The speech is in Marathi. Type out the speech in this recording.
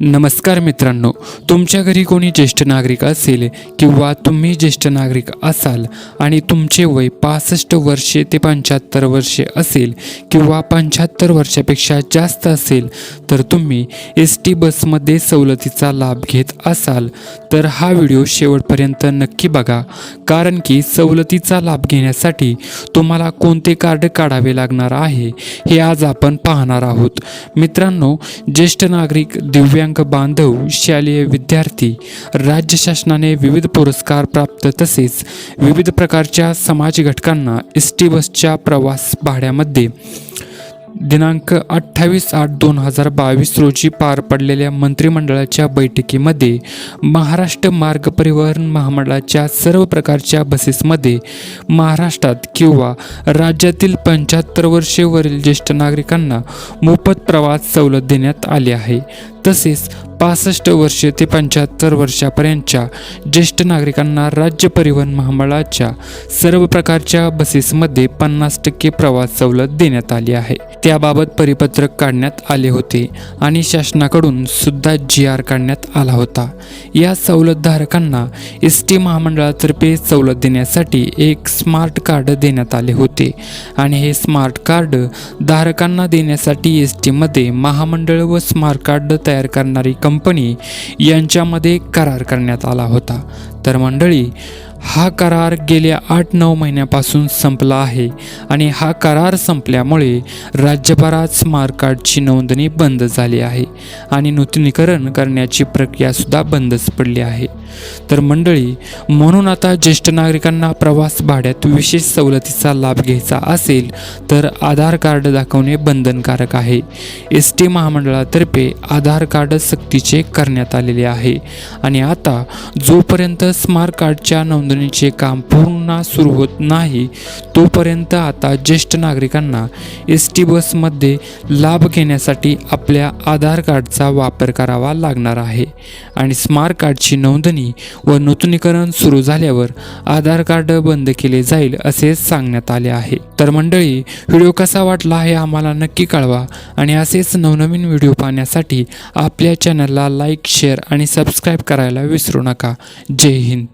नमस्कार मित्रांनो तुमच्या घरी कोणी ज्येष्ठ नागरिक असेल किंवा तुम्ही ज्येष्ठ नागरिक असाल आणि तुमचे वय पासष्ट वर्षे ते पंच्याहत्तर वर्षे असेल किंवा पंच्याहत्तर वर्षापेक्षा जास्त असेल तर तुम्ही एस टी बसमध्ये सवलतीचा लाभ घेत असाल तर हा व्हिडिओ शेवटपर्यंत नक्की बघा. कारण की सवलतीचा लाभ घेण्यासाठी तुम्हाला कोणते कार्ड काढावे लागणार आहे हे आज आपण पाहणार आहोत. मित्रांनो ज्येष्ठ नागरिक दिव्यांग बांधव शालेय विद्यार्थी राज्य शासनाने विविध पुरस्कार प्राप्त तसेच विविध प्रकारच्या समाज घटकांना एस टी बसच्या प्रवास भाड्यामध्ये दिनांक अठ्ठावीस आठ दोन हजार बावीस रोजी पार पडलेल्या मंत्रिमंडळाच्या बैठकीमध्ये महाराष्ट्र मार्ग परिवहन महामंडळाच्या सर्व प्रकारच्या बसेसमध्ये महाराष्ट्रात किंवा राज्यातील पंच्याहत्तर वर्षेवरील ज्येष्ठ नागरिकांना मोफत प्रवास सवलत देण्यात आली आहे. तसेच पासष्ट वर्षे ते पंच्याहत्तर वर्षापर्यंतच्या ज्येष्ठ नागरिकांना राज्य परिवहन महामंडळाच्या सर्व प्रकारच्या बसेसमध्ये पन्नास टक्के प्रवास सवलत देण्यात आली आहे. त्याबाबत परिपत्रक काढण्यात आले होते आणि शासनाकडून सुद्धा जी आर काढण्यात आला होता. या सवलतधारकांना एस टी महामंडळातर्फे सवलत देण्यासाठी एक स्मार्ट कार्ड देण्यात आले होते आणि हे स्मार्ट कार्ड धारकांना देण्यासाठी एस टीमध्ये महामंडळ व स्मार्ट कार्ड तयार करणारी कंपनी यांच्यामध्ये करार करण्यात आला होता. तर मंडळी हा करार गेल्या आठ नऊ महिन्यापासून संपला आहे आणि हा करार संपल्यामुळे राज्यभरात स्मार्ट कार्डची नोंदणी बंद झाली आहे आणि नूतनीकरण करण्याची प्रक्रियासुद्धा बंदच पडली आहे. तर मंडळी म्हणून आता ज्येष्ठ नागरिकांना प्रवास भाड्यात विशेष सवलतीचा लाभ घ्यायचा असेल तर आधार कार्ड दाखवणे बंधनकारक आहे. एस टी महामंडळातर्फे आधार कार्ड सक्तीचे करण्यात आलेले आहे. आणि आता जोपर्यंत स्मार्ट कार्डच्या नोंद नोंदणीचे काम पूर्ण सुरू होत नाही तोपर्यंत आता ज्येष्ठ नागरिकांना एस टी बसमध्ये लाभ घेण्यासाठी आपल्या आधार कार्डचा वापर करावा लागणार आहे. आणि स्मार्ट कार्डची नोंदणी व नूतनीकरण सुरू झाल्यावर आधार कार्ड बंद केले जाईल असे सांगण्यात आले आहे. तर मंडळी व्हिडिओ कसा वाटला हे आम्हाला नक्की कळवा आणि असेच नवनवीन व्हिडिओ पाहण्यासाठी आपल्या चॅनलला लाईक शेअर आणि सबस्क्राईब करायला विसरू नका. जय हिंद.